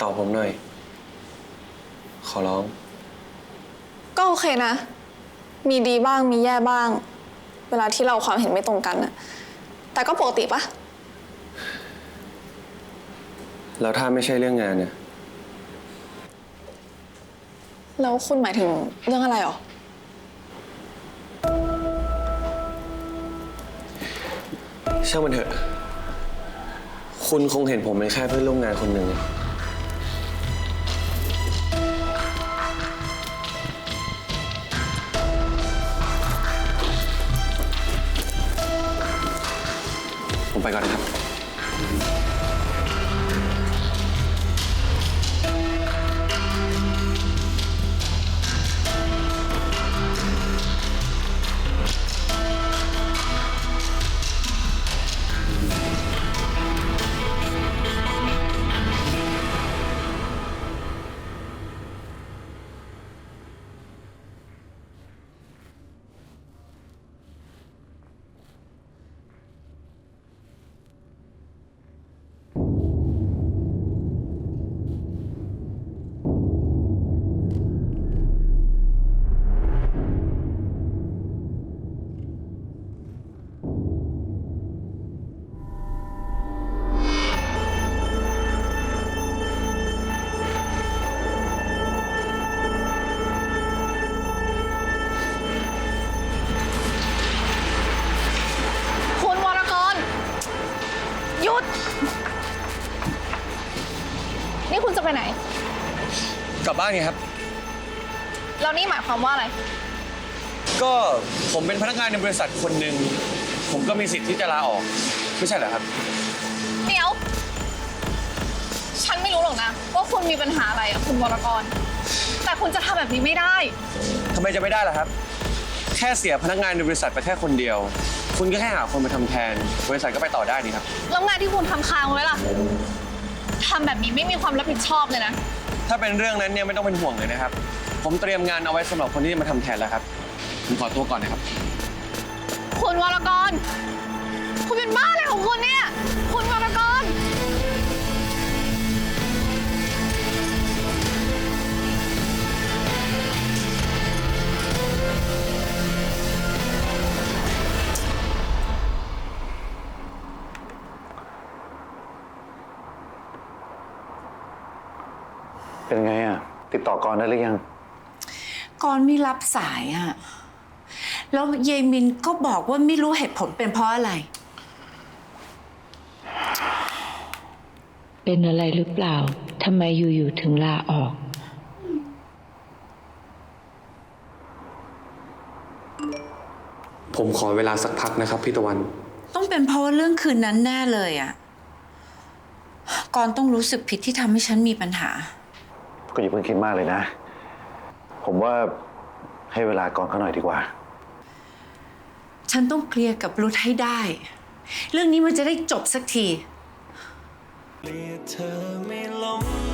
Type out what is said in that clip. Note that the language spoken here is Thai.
ตอบผมหน่อย ขอร้อง ก็โอเคนะ มีดีบ้างมีแย่บ้าง เวลาที่เราความเห็นไม่ตรงกันอะแต่ก็ปกติปะแล้วถ้าไม่ใช่เรื่องงานเนี่ยแล้วคุณหมายถึงเรื่องอะไรหรอ ช่างมันเถอะ คุณคงเห็นผมเป็นแค่เพื่อนร่วมงานคนหนึ่ง ผมไปก่อนนะครับ กลับบ้านไงครับ แล้วนี่หมายความว่าอะไร ก็ผมเป็นพนักงานในบริษัทคนหนึ่ง ผมก็มีสิทธิ์ที่จะลาออก ไม่ใช่เหรอครับ เดี๋ยว ฉันไม่รู้หรอกนะ ว่าคุณมีปัญหาอะไรอะคุณวรกร แต่คุณจะทำแบบนี้ไม่ได้ ทำไมจะไม่ได้ล่ะครับ แค่เสียพนักงานในบริษัทไปแค่คนเดียว คุณก็แค่หาคนมาทำแทน บริษัทก็ไปต่อได้นี่ครับ แล้วงานที่คุณทำค้างไว้ล่ะทำแบบนี้ไม่มีความรับผิดชอบเลยนะ ถ้าเป็นเรื่องนั้นเนี่ยไม่ต้องเป็นห่วงเลยนะครับ ผมเตรียมงานเอาไว้สำหรับคนที่มาทำแทนแล้วครับ ผมขอตัวก่อนนะครับ คุณวรกร คุณเป็นบ้าอะไรของคุณเนี่ย คุณวร เป็นไงอะ ติดต่อกรได้หรือยัง กรไม่รับสายอะ แล้วเยมินก็บอกว่าไม่รู้เหตุผลเป็นเพราะอะไร เป็นอะไรหรือเปล่าทำไมอยู่ๆถึงลาออก ผมขอเวลาสักพักนะครับพี่ตะวัน ต้องเป็นเพราะว่าเรื่องคืนนั้นแน่เลยอะกรต้องรู้สึกผิดที่ทำให้ฉันมีปัญหา็อย่าเพิ่งคิดมากเลยนะ ผมว่าให้เวลาก่อนเขาหน่อยดีกว่า ฉันต้องเคลียร์กับรุธให้ได้ เรื่องนี้มันจะได้จบสักที เธอไม่ลง